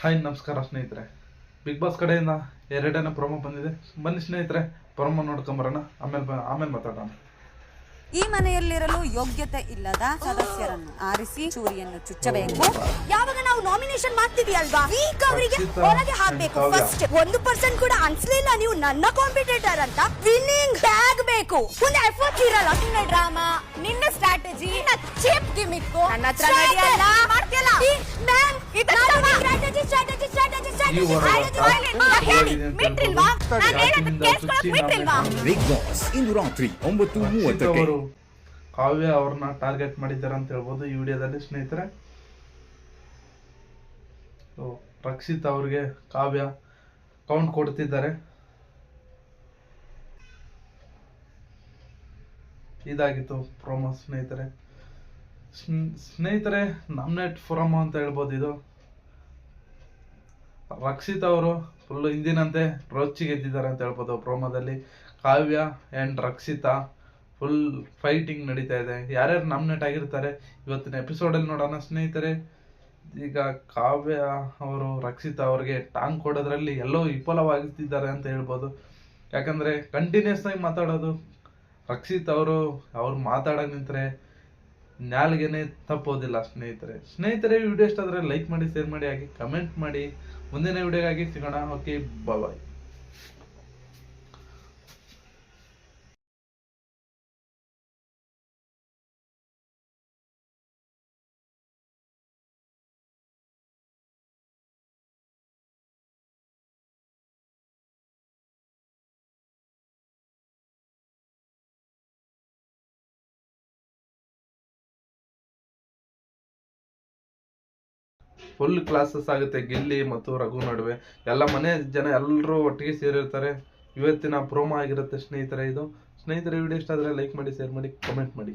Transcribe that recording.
Hi ನಮಸ್ಕಾರ ಸ್ನೇಹಿತರೆ. Big boss ಕಡೆಯಿಂದ ಎರಡನೇ ಪ್ರೊಮೋ ಬಂದಿದೆ. ಬನ್ನಿ ಸ್ನೇಹಿತರೆ ಪ್ರೊಮೋ ನೋಡ್ಕೊಂಬರೋಣ. ಆಮೇಲೆ ಆಮೇಲೆ ಮಾತಾಡೋಣ. ಈ ಮನೆಯಲ್ಲಿರಲು ಯೋಗ್ಯತೆ ಇಲ್ಲದ ಸದಸ್ಯರನ್ನು ಆರಿಸಿ ಚೂರಿಯನ್ನು ಚುಚ್ಚಬೇಕು. ಯಾವಾಗ ನಾವು ನಾಮಿನೇಷನ್ ಮಾಡ್ತೀವಿ ಅಲ್ವಾ ವೀಕ್ ಅವರಿಗೆ ಹೊರಗೆ ಹಾಕ್ಬೇಕು ಫಸ್ಟ್ ಒಂದು ಪರ್ಸೆಂಟ್ ಕೂಡ ಅನ್ಸ್ಲಿಲ್ಲ. ನೀವು ನನ್ನ ಕಾಂಪಿಟೇಟರ್ ಅಂತ ವಿನ್ನಿಂಗ್ ಬ್ಯಾಗ್ ಬೇಕು. ಒಂದು ಎಫರ್ಟ್ ಇರಲ್ಲ. ನಿನ್ನ ಡ್ರಾಮಾ ನಿನ್ನ ಸ್ಟ್ರಾಟಜಿ ಚೀಪ್ ಗಿಮಿಕ್ ನನ್ನ ಹತ್ರ ನಡೆಯಲ್ಲ. ಮಾಡ್ತಿಯಲ್ಲ. ಬಿಗ್ ಬಾಸ್ ಇಂದು ರಾತ್ರಿ ಒಂಬತ್ತು ರಕ್ಷಿತ್ ಮೂವತ್ತಕ್ಕೆ. ಕಾವ್ಯ ಅವ್ರನ್ನ ಟಾರ್ಗೆಟ್ ಮಾಡಿದ್ದಾರೆ ಅಂತ ಹೇಳ್ಬೋದು ಈ ವಿಡಿಯೋದಲ್ಲಿ ಸ್ನೇಹಿತರೆ. ಸೊ, ರಕ್ಷಿತ್ ಅವ್ರಿಗೆ ಕಾವ್ಯ ಕೌಂಟ್ ಕೊಡ್ತಿದ್ದಾರೆ. ಇದಾಗಿತ್ತು ಪ್ರೋಮೋ ಸ್ನೇಹಿತರೆ. ಸ್ನೇಹಿತರೆ ಸ್ನೇಹಿತರೆ ನಮ್ನೆಟ್ ಫೋರಮ್ ಅಂತ ಹೇಳ್ಬೋದು ಇದು. ರಕ್ಷಿತ್ ಅವರು ಫುಲ್ ಹಿಂದಿನಂತೆ ರೊಚ್ಚಿ ಗೆದ್ದಿದ್ದಾರೆ ಅಂತ ಹೇಳ್ಬೋದು. ಪ್ರೋಮೋದಲ್ಲಿ Kavya and Rakshita full fighting ನಡೀತಾ ಇದೆ. ಯಾರ್ಯಾರು ನಾಮಿನೇಟ್ ಆಗಿರ್ತಾರೆ, ಇವತ್ತಿನ ಎಪಿಸೋಡಲ್ಲಿ ನೋಡೋಣ ಸ್ನೇಹಿತರೆ. ಈಗ ಕಾವ್ಯ ಅವರು, ರಕ್ಷಿತಾ ಅವ್ರಿಗೆ ಟಾಂಗ್ ಕೊಡೋದ್ರಲ್ಲಿ ಎಲ್ಲೋ ವಿಫಲವಾಗುತ್ತಿದ್ದಾರೆ ಅಂತ ಹೇಳ್ಬೋದು. ಯಾಕಂದರೆ ಕಂಟಿನ್ಯೂಸ್ ಆಗಿ ಮಾತಾಡೋದು. ರಕ್ಷಿತ್ ಅವರು, ಅವ್ರು ಮಾತಾಡೋಕೆ ನಿಂತರೆ ನಾಲ್ಗೆನೆ ತಪ್ಪೋದಿಲ್ಲ ಸ್ನೇಹಿತರೆ. ಸ್ನೇಹಿತರೆ ವಿಡಿಯೋ ಇಷ್ಟ ಆದರೆ ಲೈಕ್ ಮಾಡಿ ಶೇರ್ ಮಾಡಿ, ಹಾಗೆ ಕಮೆಂಟ್ ಮಾಡಿ. ಮುಂದಿನ ವಿಡಿಯೋಗಾಗಿ ಸಿಗೋಣ. ಓಕೆ ಬಾಯ್ ಫುಲ್ ಕ್ಲಾಸಸ್ ಆಗುತ್ತೆ, ಗಿಲ್ಲಿ ಮತ್ತು ರಘು ನಡುವೆ. ಎಲ್ಲ ಮನೆ ಜನ ಎಲ್ಲರೂ ಒಟ್ಟಿಗೆ ಸೇರಿರ್ತಾರೆ. ಇವತ್ತಿನ ಪ್ರೋಮೋ ಆಗಿರುತ್ತೆ ಸ್ನೇಹಿತರೆ ಇದು. ಸ್ನೇಹಿತರೆ ವಿಡಿಯೋ ಇಷ್ಟ ಆದರೆ ಲೈಕ್ ಮಾಡಿ ಶೇರ್ ಮಾಡಿ ಕಮೆಂಟ್ ಮಾಡಿ.